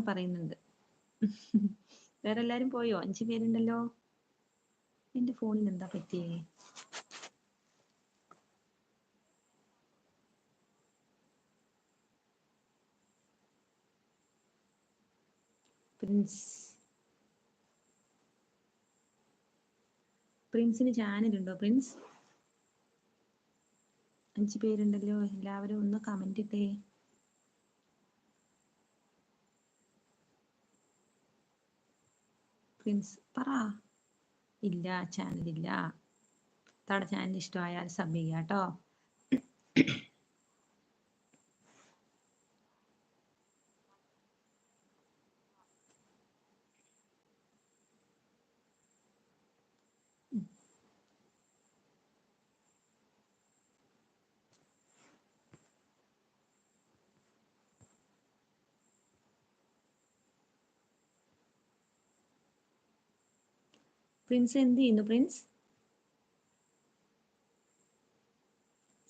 പോവാന്ന് പറയുന്നുണ്ട്. വേറെ എല്ലാരും പോയോ? അഞ്ചു പേരുണ്ടല്ലോ. എന്റെ ഫോണിന് എന്താ പറ്റിയേ? പ്രിൻസ്. പ്രിൻസിന് ചാനൽ ഉണ്ടോ പ്രിൻസ്? അഞ്ചു പേരുണ്ടല്ലോ. എല്ലാവരും ഒന്ന് കമന്റ് ഇട്ടേ. പ്രിൻസ് പറ. ഇല്ല ചാനൽ ഇല്ല. താടെ ചാനൽ ഇഷ്ടമായാൽ സബ് ചെയ്യാട്ടോ. പ്രിൻസ് എന്ത് ചെയ്യുന്നു പ്രിൻസ്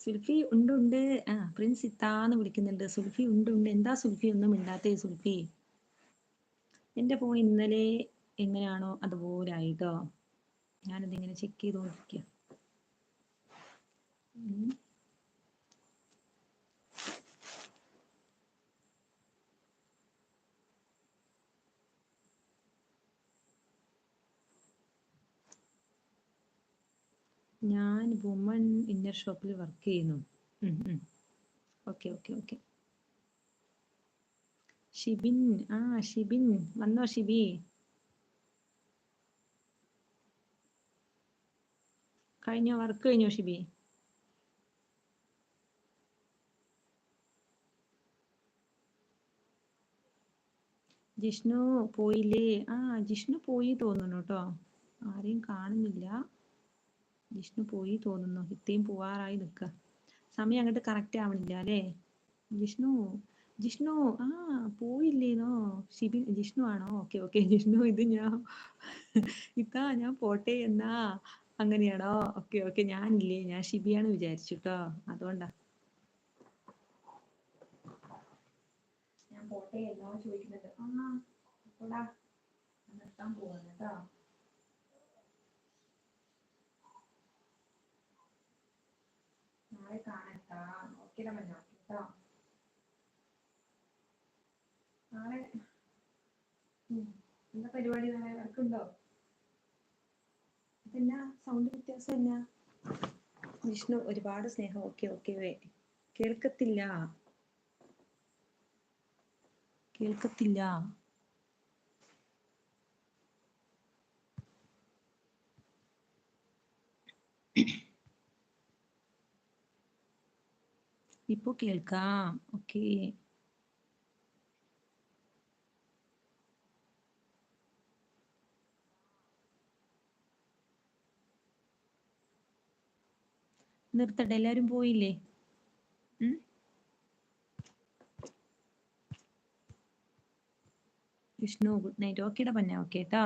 സുൽഫി ഉണ്ട് ഉണ്ട് ആ പ്രിൻസ് ഇത്താന്ന് വിളിക്കുന്നുണ്ട്. സുൽഫി ഉണ്ട് ഉണ്ട് എന്താ സുൽഫി? ഒന്നും ഇണ്ടാത്തേ സുൽഫി. എന്റെ ഫോൺ ഇന്നലെ എങ്ങനെയാണോ അതുപോലെ ആയിട്ടോ ഞാനതിങ്ങനെ ചെക്ക് ചെയ്തോണ്ടിരിക്കുക ഞാൻ വുമൺ ഇന്നർ ഷോപ്പിൽ വർക്ക് ചെയ്യുന്നു. ഓക്കെ ഓക്കെ ഓക്കെ ഷിബിൻ ആ ഷിബിൻ. വന്നോ ഷിബി? കഴിഞ്ഞോ? വർക്ക് കഴിഞ്ഞോ ഷിബി? ജിഷ്ണു പോയില്ലേ? ആ ജിഷ്ണു പോയി തോന്നുന്നു കേട്ടോ ആരെയും കാണുന്നില്ല. ജിഷ്ണു പോയി തോന്നുന്നു. ഇത്രയും പോവാറായി നിക്ക സമയം അങ്ങോട്ട് കറക്റ്റ് ആവണില്ല അല്ലേ? ജിഷ്ണു ജിഷ്ണു ആ പോയില്ലേനോ ഷിബിൻ ജിഷ്ണു ആണോ? Okay okay. ജിഷ്ണു ഇത് ഞാൻ ഇതാ ഞാൻ പോട്ടെ എന്നാ. അങ്ങനെയാണോ? Okay okay. ഞാനില്ലേ? ഞാൻ ഷിബിയാണ് വിചാരിച്ചു കേട്ടോ അതുകൊണ്ടാ. ഞാൻ പോട്ടെ ചോദിക്കുന്നത് ആ നാളെ കാണട്ടാ ഓക്കെ കേട്ടോ. നാളെ. എന്താ പരിപാടി നാളെ? വർക്കുണ്ടോ? അതെന്നാ സൗണ്ട് വ്യത്യാസം എന്നാ? വിഷ്ണു ഒരുപാട് സ്നേഹം. ഓക്കെ ഓക്കെ കേൾക്കത്തില്ല. കേൾക്കത്തില്ല. ഇപ്പൊ കേൾക്കാം ഓക്കെ നിർത്തട്ടെ എല്ലാരും പോയില്ലേ? വിഷ്ണു ഗുഡ് നൈറ്റ് ഓക്കേടാ പന്ന ഓക്കെ കേട്ടോ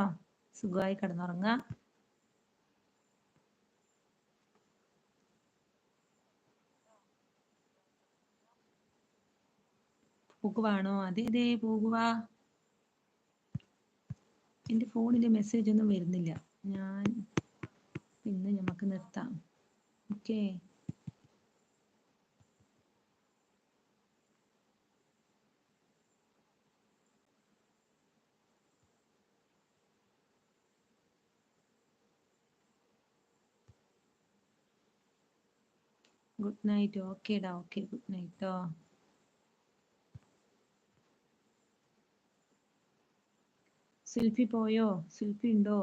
സുഖമായി കിടന്നുറങ്ങാ പോകുവാണോ അതെ അതെ പോകുവാ എന്റെ ഫോണിൽ മെസ്സേജ് ഒന്നും വരുന്നില്ല. ഞാൻ ഇന്ന് നമുക്ക് നിർത്താം. ഓക്കേ ഗുഡ് നൈറ്റ് ഓക്കേടാ ഓക്കെ ഗുഡ് നൈറ്റ് സെൽഫി പോയോ? സെൽഫി ഉണ്ടോ?